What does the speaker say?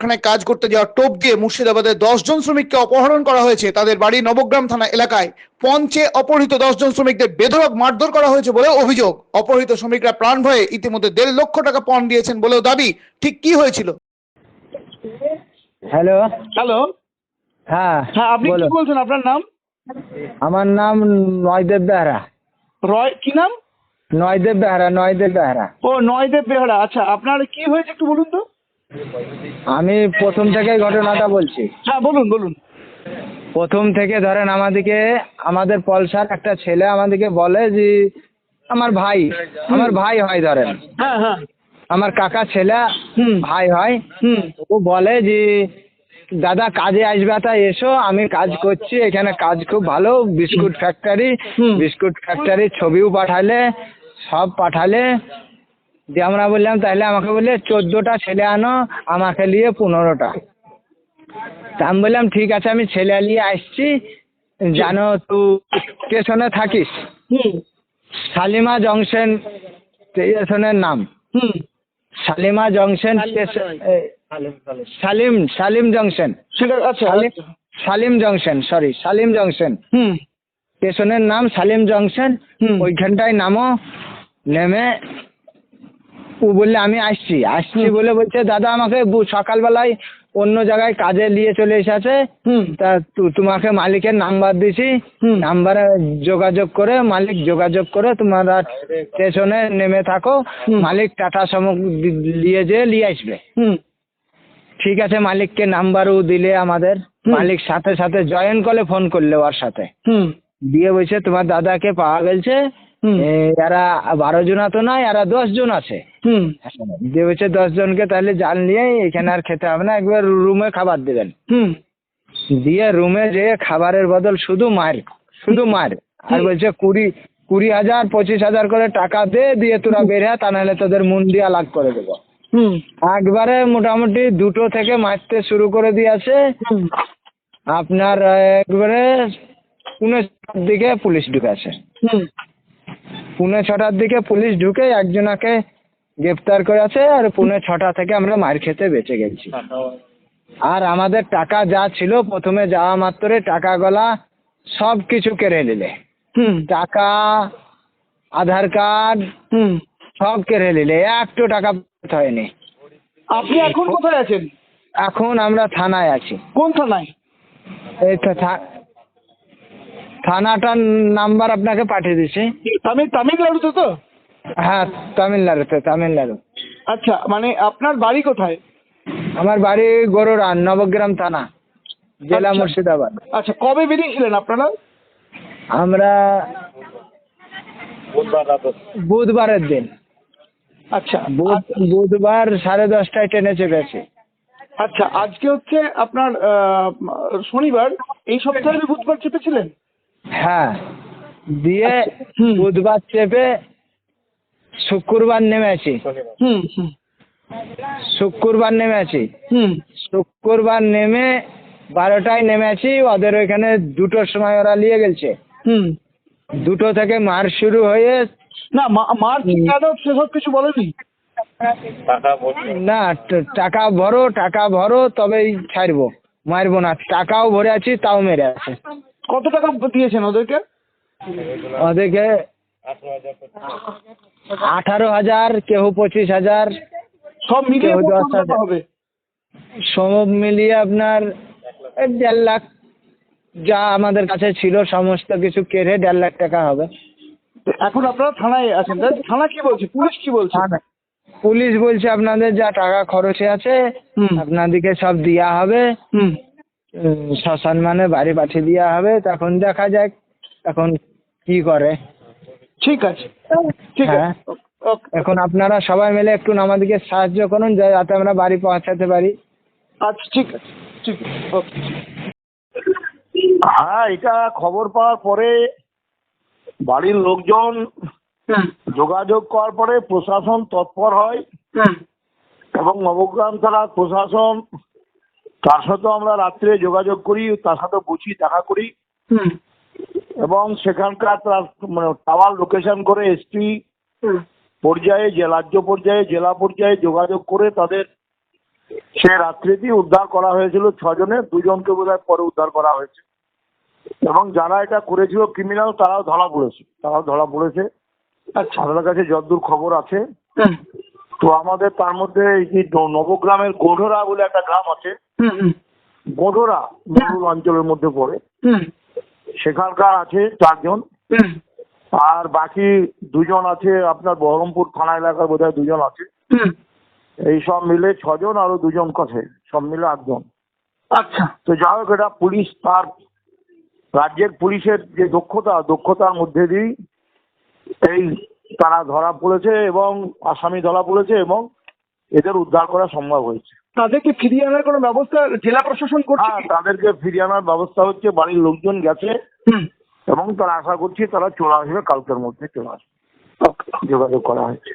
কারখানায় কাজ করতে যাওয়া টোপ দিয়ে মুর্শিদাবাদের দশজন শ্রমিককে অপহরণ করা হয়েছে। তাদের বাড়ি নবগ্রাম থানা এলাকায়। পঞ্চে অপহৃত দশজন শ্রমিকদের বেধড়ক মারধর করা হয়েছে বলে অভিযোগ। অপহৃত শ্রমিকরা প্রাণ ভয়ে ইতিমধ্যে দেড় লক্ষ টাকা পণ দিয়েছেন বলেও দাবি। ঠিক কি হয়েছিল? হ্যালো। হ্যালো। হ্যাঁ হ্যাঁ আপনি কি বলছেন? আপনার নাম? আমার নাম নয়দেব বেহারা। রয় কি নাম? নয়দেব বেহারা নয়দেব বেহারা। ও নয়দেব বেহারা। আচ্ছা আপনার কি হয়েছে একটু বলুন তো। আমি প্রথম থেকে ঘটনাটা বলছি। হ্যাঁ বলুন বলুন। প্রথম থেকে ধরেন আমাদেরকে আমাদের পলসার একটা ছেলে আমাদেরকে বলে যে আমার ভাই আমার ভাই হয় ধরেন। হ্যাঁ হ্যাঁ। আমার কাকা ছেলে ভাই হয়। হুম। ও বলে যে দাদা কাজে আসবে তা এসো আমি কাজ করছি এখানে কাজ খুব ভালো বিস্কুট ফ্যাক্টরি। বিস্কুট ফ্যাক্টরির ছবিও পাঠালে সব পাঠালে দিয়ে আমরা বললাম তাহলে আমাকে বললে চোদ্দোটা ছেলে আনো আমাকে নিয়ে পনেরোটা। তা আমি বললাম ঠিক আছে আমি ছেলে নিয়ে আসছি। জানো তুই স্টেশনে থাকিস। হুম। শালিমা জংশন স্টেশনের নাম। হুম। Shalimar junction Salim Salim junction. আচ্ছা। Salim Salim junction sorry Salim junction. হুম। স্টেশনের নাম সালিম জংশন। ওইখানটায় নামো নেমে ও বললে আমি আসছি। আসছি বলে বলছে দাদা আমাকে সকালবেলায় অন্য জায়গায় কাজে নিয়ে চলে এসেছে। তা তু- তোমাকে মালিকের নাম্বার দিছি। নাম্বারে যোগাযোগ করে মালিক যোগাযোগ করে তোমরা স্টেশনে নেমে থাকো। মালিক টাটা সমক নিয়ে যেয়ে নিয়ে আসবে। হুম। ঠিক আছে মালিককে নাম্বারও দিলে আমাদের। মালিক সাথে সাথে জয়েন করলে ফোন করলে ওর সাথে। হুম। দিয়ে বলছে তোমার দাদাকে পাওয়া গেছে এরা বারো জন তো নয় এরা দশ জন আছে। দিয়ে বলছে দশ জনকে তাহলে জাল নিয়ে এখানে আর খেতে হবে না একবার রুমে খাবার দেবেন। দিয়ে রুমে যেয়ে খাবারের বদল শুধু মার শুধু মার আর বলছে কুড়ি কুড়ি হাজার পঁচিশ হাজার করে টাকা দে দিয়ে তোরা বের হ্যা তা নাহলে তোদের মন দিয়ে লাগ করে দেবো। হুম। একবারে মোটামুটি দুটো থেকে মারতে শুরু করে দিয়েছে। আপনার একবারে পুনে দিকে পুলিশ ঢুকেছে। হুম। পুনে ছটার দিকে পুলিশ ঢুকে একজনাকে গ্রেপ্তার করেছে আর পুনে ছটা থেকে আমরা মার খেতে বেঁচে গেছি। আর আমাদের টাকা যা ছিল প্রথমে যাওয়া মাত্রে টাকা গলা সব কিছু কেড়ে নিলে। হুম। টাকা আধার কার্ড হুম। সব কেড়ে নিলে একটু টাকা হয়নি। আপনি এখন কোথায় আছেন? এখন আমরা থানায় আছি। কোন থানায়? এই তো থা- থানাটার নাম্বার আপনাকে পাঠিয়ে দিচ্ছি তামিল তামিলনাড়ুতে তো? হ্যাঁ তামিলনাড়ুতে তামিলনাড়ু। আচ্ছা মানে আপনার বাড়ি কোথায়? আমার বাড়ি গরুরা নবগ্রাম থানা জেলা আচ্ছা। মুর্শিদাবাদ। আচ্ছা কবে বেরিয়েছিলেন আপনারা? আমরা বুধবারের দিন। আচ্ছা বুধ- বুধবার সাড়ে দশটায় ট্রেনে চেপেছি। আচ্ছা আজকে হচ্ছে আপনার শনিবার এই সপ্তাহে বুধবার চেপেছিলেন? হ্যাঁ দিয়ে বুধবার চেপে শুক্রবার নেমেছি হুম হুম। শুক্রবার নেমেছি হুম। শুক্রবার নেমে বারোটায় নেমে নেমেছি ওদের ওইখানে দুটোর সময় ওরা নিয়ে গেছে হুম। দুটো থেকে মার শুরু হয়ে না মা- মার্চ কেন সেসব কিছু বলেনি? না টাকা ভরো টাকা ভরো তবেই ছাড়বো। মারবো না টাকাও ভরে আছি তাও মেরে আছে। কত টাকা দিয়েছেন ওদেরকে? ওদেরকে আঠারো হাজার কেউ পঁচিশ হাজার সব মিলিয়ে দশ হাজার। হবে? সব মিলিয়ে আপনার দেড় লাখ যা আমাদের কাছে ছিল সমস্ত কিছু কেড়ে দেড় লাখ টাকা হবে। এখন আপনারা থানায় আছেন। তাই থানা কি বলছে? পুলিশ কি বলছে? পুলিশ বলছে আপনাদের যা টাকা খরচে আছে। আপনাদেরকে সব দেওয়া হবে। শ্মশান মানে বাড়ি পাঠিয়ে দেওয়া হবে তখন দেখা যাক এখন কি করে। ঠিক আছে। ঠিক আছে। হ্যাঁ। এখন আপনারা সবাই মিলে একটু আমাদেরকে সাহায্য করুন যা- যাতে আমরা বাড়ি পৌঁছাতে পারি। আচ্ছা ঠিক আছে। ঠিক আছে ওকে। হ্যাঁ এটা খবর পাওয়ার পরে বাড়ির লোকজন যোগাযোগ করার পরে প্রশাসন তৎপর হয়। এবং নবগ্রাম থানার প্রশাসন তার সাথেও আমরা রাত্রে যোগাযোগ করি তার সাথে বুঝি দেখা করি। এবং সেখানকার তার মানে টাওয়ার লোকেশন করে এসপি হুম। পর্যায়ে যে রাজ্য পর্যায়ে জেলা পর্যায়ে যোগাযোগ করে তাদের সে রাত্রিতেই উদ্ধার করা হয়েছিল ছজনের দুজনকে বোধহয় পরে উদ্ধার করা হয়েছে। এবং যারা এটা করেছিল ক্রিমিনাল তারাও ধরা পড়েছে তারাও ধরা পড়েছে। আর আমাদের কাছে যতদূর খবর আছে তো আমাদের তার মধ্যে এই যে নবগ্রামের গোধরা বলে একটা গ্রাম আছে। গোধরা মরুল অঞ্চলের মধ্যে পড়ে। হুম। সেখানকার আছে চারজন। আর বাকি দুজন আছে আপনার বহরমপুর থানা এলাকার বোধহয় দুজন আছে। এই সব মিলে ছজন আরও দুজন কাছে সব মিলে আটজন। আচ্ছা। তো যাই হোক এটা পুলিশ তার রাজ্যের পুলিশের যে দক্ষতা দক্ষতার মধ্যে দিয়েই এই তারা ধরা পড়েছে এবং আসামি ধরা পড়েছে এবং এদের উদ্ধার করা সম্ভব হয়েছে। তাদেরকে ফিরিয়ে আনার কোনো ব্যবস্থা জেলা প্রশাসন করছে হ্যাঁ তাদেরকে ফিরিয়ে আনার ব্যবস্থা হচ্ছে বাড়ির লোকজন গেছে এবং তারা আশা করছি তারা চলে আসবে কালকের মধ্যে চলে আসবে। যোগাযোগ করা হয়েছে।